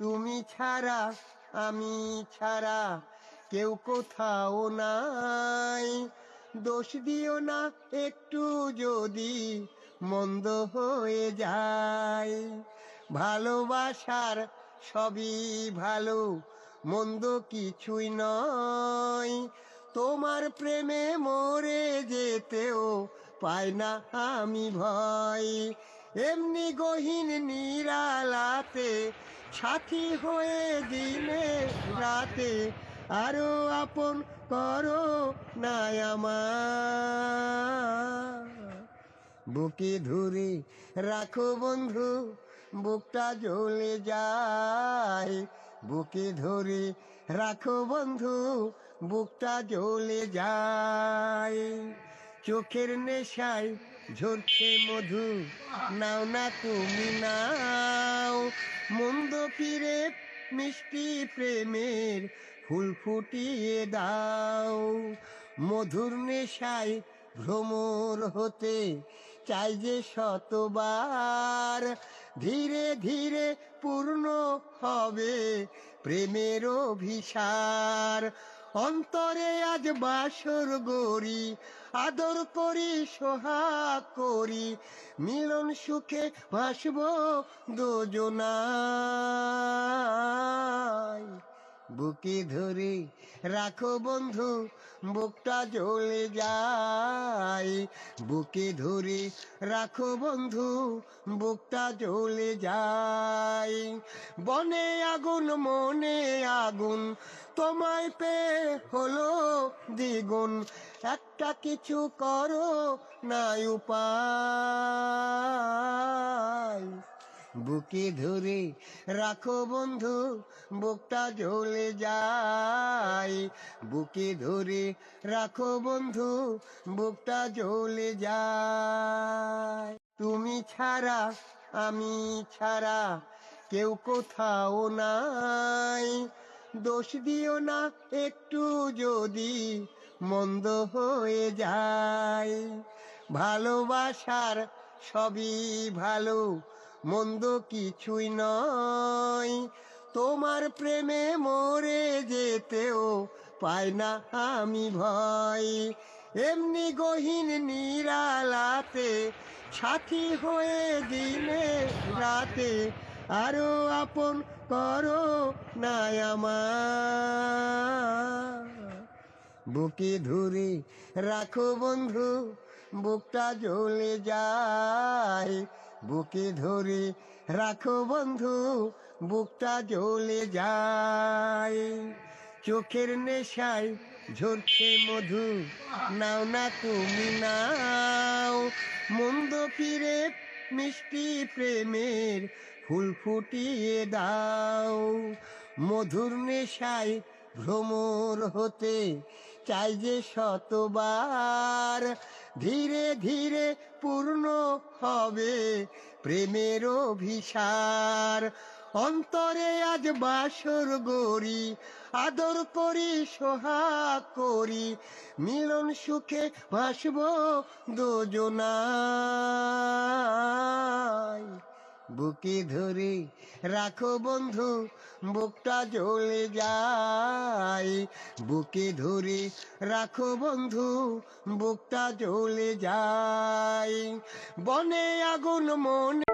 তুমি ছাড়া, আমি ছাড়া কেউ কোথাও নাই। দোষ দিও না একটু যদি মন্দ হয়ে যায়। ভালোবাসার সবই ভালো, মন্দ কিছুই নয়। তোমার প্রেমে মরে যেতেও পাই না আমি ভয়। এমনি গহীন নিরালাতে সাথী হয়ে দিনে রাতে আরও আপন করো না আমার। বুকে ধরে রাখো বন্ধু, বুকটা জ্বলে যায়। বুকে ধরে রাখো বন্ধু, বুকটা জ্বলে যায়। চোখের নেশায় ঝরছে মধু, নাও না তুমি ফিরে মিষ্টি প্রেমের ফুল ফুটিয়ে দাও। মধুর নেশায় ভ্রমর হতে চাই যে শতবার। ধীরে ধীরে পূর্ণ হবে প্রেমের অভিসার। অন্তরে আজ বাসর গড়ি, আদর করি, সোহাগ করি, মিলন সুখে ভাসব দুজনায় বুকে ধরে রাখো বন্ধু, বুকটা জ্বলে যায়। বুকে ধরে রাখো বন্ধু, বুকটা জ্বলে যায়। বনে আগুন, মনে আগুন তোমায় পে হলো দ্বিগুণ, একটা কিছু করো নাই উপায়। বুকে ধরে রাখো বন্ধু, বুকটা জ্বলে যায়। বুকে ধরে রাখো বন্ধু, বুকটা জ্বলে যায়। তুমি ছাড়া, আমি ছাড়া কেউ কোথাও নাই। দোষ দিও না, একটু যদি মন্দ হয়ে যায়। ভালোবাসার সবই ভালো, মন্দ কিছুই নয়। তোমার প্রেমে মরে যেতেও পাই না আমি ভয়। এমনি গহীন নিরালাতে সাথী হয়ে দিনে রাতে আরও আপন করো না বুকে ধরে রাখো বন্ধু, বুকটা জ্বলে যায়। বুকে ধরে রাখো বন্ধু, বুকটা জ্বলে যায়। চোখের নেশায় ঝরছে মধু, নাও না তুমি নাও। মন্দ ফিরে মিষ্টি প্রেমের ফুল ফুটিয়ে দাও। মধুর নেশায় ভ্রমর হতে চাই যে শতবার। ধীরে ধীরে পূর্ণ হবে প্রেমের অভিসার। অন্তরে আজ বাসর গড়ি, আদর করি, সোহাগ করি, মিলন সুখে ভাসব দুজনায় বুকে ধরে রাখো বন্ধু, বুকটা জ্বলে যায়। বুকে ধরে রাখো বন্ধু, বুকটা জ্বলে যায়। বনে আগুন মনে